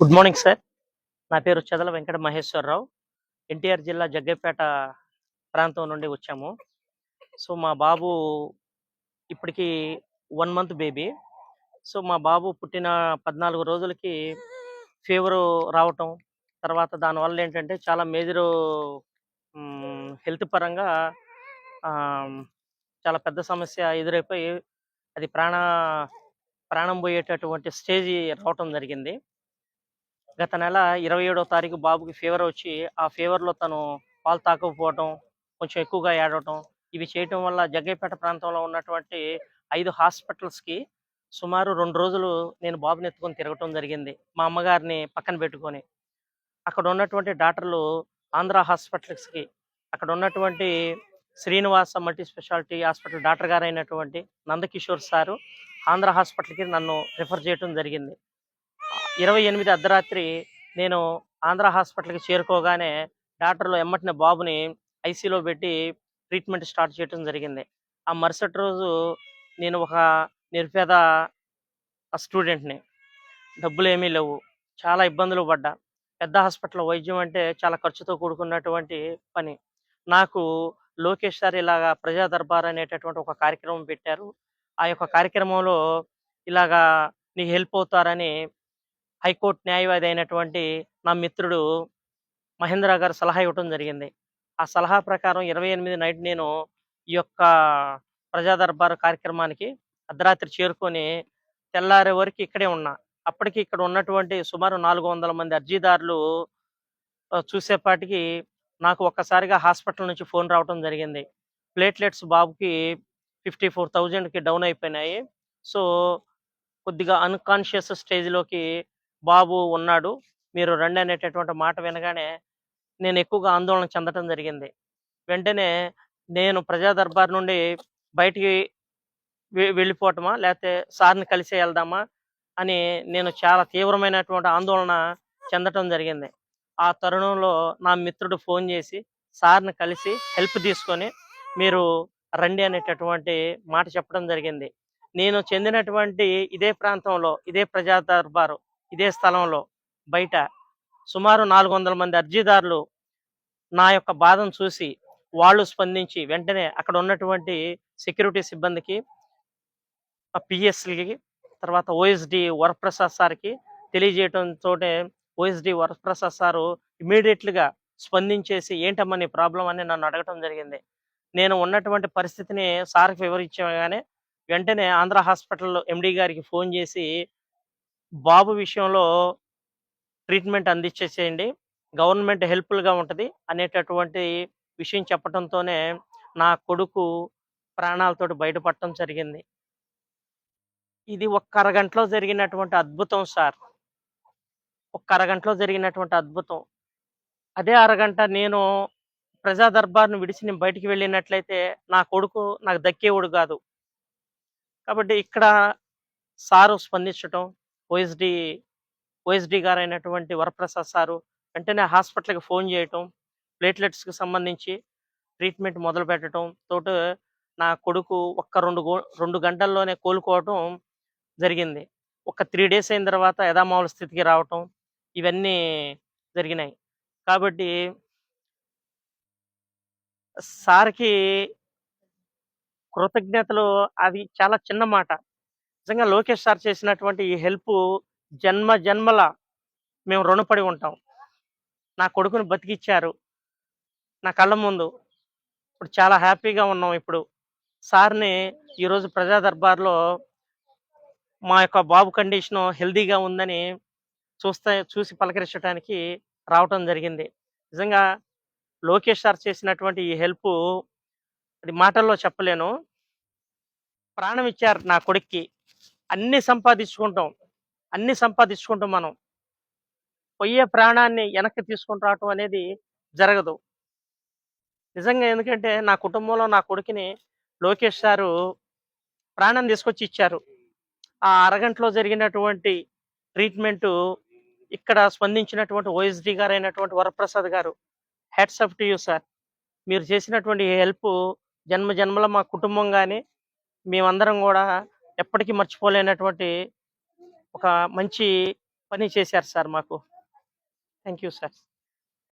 Good morning sir. నా పేరు చదల వెంకట మహేశ్వరరావు. ఎన్టీఆర్ జిల్లా జగ్గపేట ప్రాంతం నుండి వచ్చాము. సో మా బాబు ఇప్పటికీ వన్ మంత్ బేబీ. సో మా బాబు పుట్టిన పద్నాలుగు రోజులకి ఫీవరు రావటం తర్వాత దానివల్ల ఏంటంటే చాలా మేజరు హెల్త్ పరంగా ఆ, చాలా పెద్ద సమస్య ఎదురైపోయి అది ప్రాణ ప్రాణం పోయేటటువంటి స్టేజ్ రావటం జరిగింది. గత నెల ఇరవై ఏడో తారీఖు బాబుకి ఫీవర్ వచ్చి ఆ ఫీవర్లో తను పాలు తాకపోవటం కొంచెం ఎక్కువగా ఏడవటం ఇవి చేయటం వల్ల జగ్గైపేట ప్రాంతంలో ఉన్నటువంటి ఐదు హాస్పిటల్స్కి సుమారు రెండు రోజులు నేను బాబుని ఎత్తుకొని తిరగటం జరిగింది మా అమ్మగారిని పక్కన పెట్టుకొని. అక్కడ ఉన్నటువంటి డాక్టర్లు ఆంధ్ర హాస్పిటల్స్కి అక్కడ ఉన్నటువంటి Srinivasa multi speciality hospital doctor గారు అయినటువంటి నందకిషోర్ సారు ఆంధ్ర హాస్పిటల్కి నన్ను రిఫర్ చేయటం జరిగింది. ఇరవై ఎనిమిది అర్ధరాత్రి నేను ఆంధ్ర హాస్పిటల్కి చేరుకోగానే డాక్టర్లు ఎమ్మటిన బాబుని ఐసీలో పెట్టి ట్రీట్మెంట్ స్టార్ట్ చేయడం జరిగింది. ఆ మరుసటి రోజు నేను ఒక నిర్పేద స్టూడెంట్ని. డబ్బులు ఏమీ లేవు. చాలా ఇబ్బందులు పడ్డా. పెద్ద హాస్పిటల్ వైద్యం అంటే చాలా ఖర్చుతో కూడుకున్నటువంటి పని. నాకు లోకేష్ సార్ ఇలాగా ప్రజా దర్బార్ అనేటటువంటి ఒక కార్యక్రమం పెట్టారు. ఆ యొక్క కార్యక్రమంలో ఇలాగా నీకు హెల్ప్ అవుతారని హైకోర్టు న్యాయవాది అయినటువంటి నా మిత్రుడు మహేంద్ర గారు సలహా ఇవ్వటం జరిగింది. ఆ సలహా ప్రకారం ఇరవై ఎనిమిది నైట్ నేను ఈ యొక్క ప్రజాదర్బార్ కార్యక్రమానికి అర్ధరాత్రి చేరుకొని తెల్లారే వరకు ఇక్కడే ఉన్నా. అప్పటికి ఇక్కడ ఉన్నటువంటి సుమారు నాలుగు వందల మంది అర్జీదారులు చూసేపాటికి నాకు ఒక్కసారిగా హాస్పిటల్ నుంచి ఫోన్ రావటం జరిగింది. ప్లేట్లెట్స్ బాబుకి ఫిఫ్టీ ఫోర్ థౌజండ్కి డౌన్ అయిపోయినాయి. సో కొద్దిగా అన్కాన్షియస్ స్టేజ్లోకి బాబు ఉన్నాడు మీరు రండి అనేటటువంటి మాట వినగానే నేను ఎక్కువగా ఆందోళన చెందటం జరిగింది. వెంటనే నేను ప్రజా దర్బార్ నుండి బయటికి వెళ్ళిపోవటమా లేకపోతే సార్ని కలిసి వెళ్దామా అని నేను చాలా తీవ్రమైనటువంటి ఆందోళన చెందటం జరిగింది. ఆ తరుణంలో నా మిత్రుడు ఫోన్ చేసి సార్ని కలిసి హెల్ప్ తీసుకొని మీరు రండి అనేటటువంటి మాట చెప్పడం జరిగింది. నేను చెందినటువంటి ఇదే ప్రాంతంలో ఇదే ప్రజా దర్బారు ఇదే స్థలంలో బయట సుమారు నాలుగు వందల మంది అర్జీదారులు నా యొక్క బాధను చూసి వాళ్ళు స్పందించి వెంటనే అక్కడ ఉన్నటువంటి సెక్యూరిటీ సిబ్బందికి పిఎస్లకి తర్వాత ఓఎస్డి వరప్రసాద్ సార్కి తెలియజేయడంతో ఓఎస్డి వరప్రసాద్ సారు ఇమీడియట్లుగా స్పందించేసి ఏంటమ్మా నీ ప్రాబ్లం అని నన్ను అడగటం జరిగింది. నేను ఉన్నటువంటి పరిస్థితిని సార్కి వివరించగానే వెంటనే ఆంధ్ర హాస్పిటల్ ఎండి గారికి ఫోన్ చేసి బాబు విషయంలో ట్రీట్మెంట్ అందించేసేయండి గవర్నమెంట్ హెల్ప్ఫుల్గా ఉంటుంది అనేటటువంటి విషయం చెప్పడంతోనే నా కొడుకు ప్రాణాలతోటి బయటపడటం జరిగింది. ఇది ఒక్క అరగంటలో జరిగినటువంటి అద్భుతం సార్. ఒక్క అరగంటలో జరిగినటువంటి అద్భుతం. అదే అరగంట నేను ప్రజా దర్బార్ను విడిచి నేను బయటికి వెళ్ళినట్లయితే నా కొడుకు నాకు దక్కేవాడు కాదు. కాబట్టి ఇక్కడ సారు స్పందించటం ఓఎస్డి ఓఎస్డి గారు అయినటువంటి వరప్రసాద్ సారు వెంటనే హాస్పిటల్కి ఫోన్ చేయటం ప్లేట్లెట్స్కి సంబంధించి ట్రీట్మెంట్ మొదలు పెట్టడం తోటి నా కొడుకు ఒక్క రెండు రెండు గంటల్లోనే కోలుకోవటం జరిగింది. ఒక త్రీ డేస్ అయిన తర్వాత యథామావుల స్థితికి రావటం ఇవన్నీ జరిగినాయి. కాబట్టి సార్కి కృతజ్ఞతలు అది చాలా చిన్న మాట. నిజంగా లోకేష్ సార్ చేసినటువంటి ఈ హెల్ప్ జన్మ జన్మల మేము రుణపడి ఉంటాం. నా కొడుకుని బతికిచ్చారు. నా కళ్ళ ముందు. ఇప్పుడు చాలా హ్యాపీగా ఉన్నాం ఇప్పుడు. సార్ని ఈరోజు ప్రజా దర్బార్లో మా యొక్క బాబు కండిషన్ హెల్దీగా ఉందని చూస్తే చూసి పలకరించడానికి రావటం జరిగింది. నిజంగా లోకేష్ సార్ చేసినటువంటి ఈ హెల్ప్ అది మాటల్లో చెప్పలేను. ప్రాణం ఇచ్చారు నా కొడుక్కి. అన్ని సంపాదించుకుంటాం. అన్ని సంపాదించుకుంటాం మనం. పోయే ప్రాణాన్ని వెనక్కి తీసుకొని రావటం అనేది జరగదు. నిజంగా ఎందుకంటే నా కుటుంబంలో నా కొడుకుని లోకేష్ సారు ప్రాణం తీసుకొచ్చి ఇచ్చారు. ఆ అరగంటలో జరిగినటువంటి ట్రీట్మెంటు ఇక్కడ స్పందించినటువంటి ఓఎస్డి గారు అయినటువంటి వరప్రసాద్ గారు hats off to you sir. మీరు చేసినటువంటి హెల్ప్ జన్మ జన్మల మా కుటుంబం కానీ మేమందరం కూడా ఎప్పటికీ మర్చిపోలేనటువంటి ఒక మంచి పని చేశారు సార్ మాకు. Thank you sir.